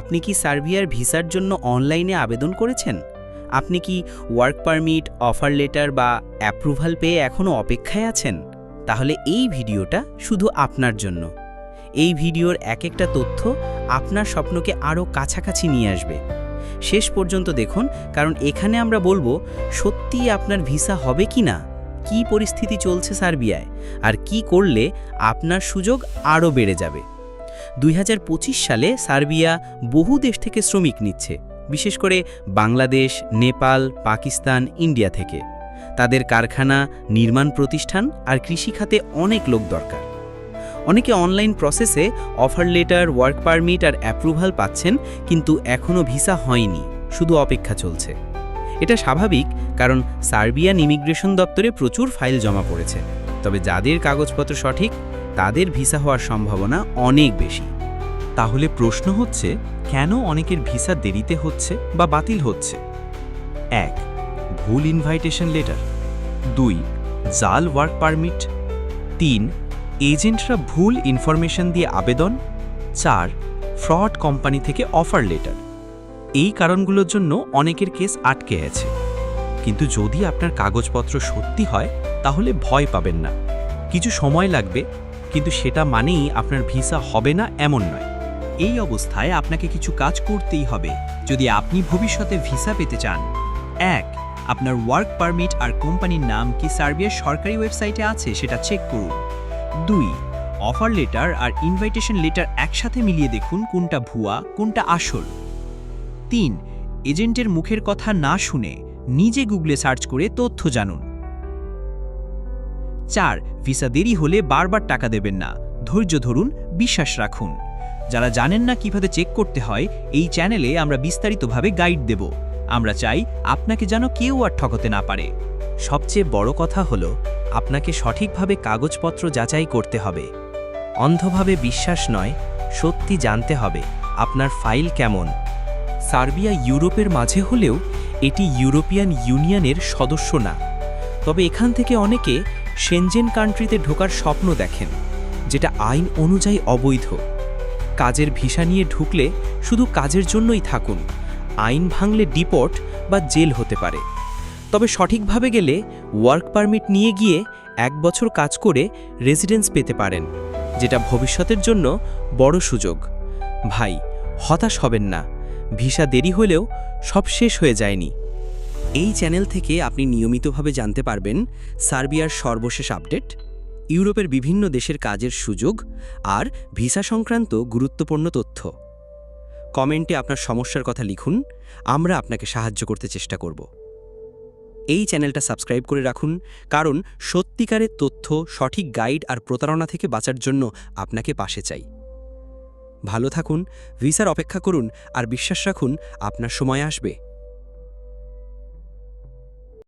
আপনি কি সার্বিয়ার ভিসার জন্য অনলাইনে আবেদন করেছেন? আপনি কি ওয়ার্ক পারমিট অফার লেটার বা অ্যাপ্রুভাল পেয়ে এখনও অপেক্ষায় আছেন? তাহলে এই ভিডিওটা শুধু আপনার জন্য। এই ভিডিওর এক একটা তথ্য আপনার স্বপ্নকে আরও কাছাকাছি নিয়ে আসবে। শেষ পর্যন্ত দেখুন, কারণ এখানে আমরা বলব সত্যিই আপনার ভিসা হবে কি না? কী পরিস্থিতি চলছে সার্বিয়ায়? আর কি করলে আপনার সুযোগ আরও বেড়ে যাবে? দুই হাজার পঁচিশ সালে সার্বিয়া বহু দেশ থেকে শ্রমিক নিচ্ছে, বিশেষ করে বাংলাদেশ, নেপাল, পাকিস্তান, ইন্ডিয়া থেকে। তাদের কারখানা, নির্মাণ প্রতিষ্ঠান আর কৃষিখাতে অনেক লোক দরকার। অনেকে অনলাইন প্রসেসে অফার লেটার, ওয়ার্ক পারমিট আর অ্যাপ্রুভাল পাচ্ছেন, কিন্তু এখনও ভিসা হয়নি, শুধু অপেক্ষা চলছে। এটা স্বাভাবিক, কারণ সার্বিয়ান ইমিগ্রেশন দপ্তরে প্রচুর ফাইল জমা পড়েছে। তবে যাদের কাগজপত্র সঠিক, তাদের ভিসা হওয়ার সম্ভাবনা অনেক বেশি। তাহলে প্রশ্ন হচ্ছে, কেন অনেকের ভিসা দেরিতে হচ্ছে বা বাতিল হচ্ছে? এক, ভুল ইনভাইটেশন লেটার দুই, জাল ওয়ার্ক পারমিট তিন, এজেন্টরা ভুল ইনফরমেশন দিয়ে আবেদন। চার ফ্রড কোম্পানি থেকে অফার লেটার এই কারণগুলোর জন্য অনেকের কেস আটকে আছে। কিন্তু যদি আপনার কাগজপত্র সত্যি হয় তাহলে ভয় পাবেন না। কিছু সময় লাগবে, কিন্তু সেটা মানেই আপনার ভিসা হবে না এমন নয়। এই অবস্থায় আপনাকে কিছু কাজ করতেই হবে। যদি আপনি ভবিষ্যতে ভিসা পেতে চান, এক, আপনার ওয়ার্ক পারমিট আর কোম্পানির নাম কি সার্বিয়ার সরকারি ওয়েবসাইটে আছে সেটা চেক করুন। দুই অফার লেটার আর ইনভাইটেশন লেটার একসাথে মিলিয়ে দেখুন কোনটা ভুয়া, কোনটা আসল। তিন, এজেন্টের মুখের কথা না শুনে নিজে গুগলে সার্চ করে তথ্য জানুন। চার, ভিসা দেরি হলে বারবার টাকা দেবেন না। ধৈর্য ধরুন, বিশ্বাস রাখুন। যারা জানেন না কীভাবে চেক করতে হয়, এই চ্যানেলে আমরা বিস্তারিতভাবে গাইড দেব। আমরা চাই আপনাকে যেন কেউ আর ঠকাতে না পারে। সবচেয়ে বড় কথা হলো, আপনাকে সঠিকভাবে কাগজপত্র যাচাই করতে হবে। অন্ধভাবে বিশ্বাস নয়, সত্যি জানতে হবে আপনার ফাইল কেমন। সার্বিয়া ইউরোপের মাঝে হলেও এটি ইউরোপিয়ান ইউনিয়নের সদস্য না। তবে এখান থেকে অনেকে সেনজেন কান্ট্রিতে ঢোকার স্বপ্ন দেখেন, যেটা আইন অনুযায়ী অবৈধ। কাজের ভিসা নিয়ে ঢুকলে শুধু কাজের জন্যই থাকুন, আইন ভাঙলে ডিপোর্ট বা জেল হতে পারে। তবে সঠিকভাবে গেলে ওয়ার্ক পারমিট নিয়ে গিয়ে এক বছর কাজ করে রেসিডেন্স পেতে পারেন, যেটা ভবিষ্যতের জন্য বড় সুযোগ। ভাই, হতাশ হবেন না। ভিসা দেরি হলেও সব শেষ হয়ে যায়নি। এই চ্যানেল থেকে আপনি নিয়মিতভাবে জানতে পারবেন সার্বিয়ার সর্বশেষ আপডেট, ইউরোপের বিভিন্ন দেশের কাজের সুযোগ আর ভিসা সংক্রান্ত গুরুত্বপূর্ণ তথ্য। কমেন্টে আপনার সমস্যার কথা লিখুন, আমরা আপনাকে সাহায্য করতে চেষ্টা করব। এই চ্যানেলটা সাবস্ক্রাইব করে রাখুন, কারণ সত্যিকারের তথ্য, সঠিক গাইড আর প্রতারণা থেকে বাঁচার জন্য আপনাকে পাশে চাই। ভালো থাকুন, ভিসার অপেক্ষা করুন আর বিশ্বাস রাখুন, আপনার সময় আসবে।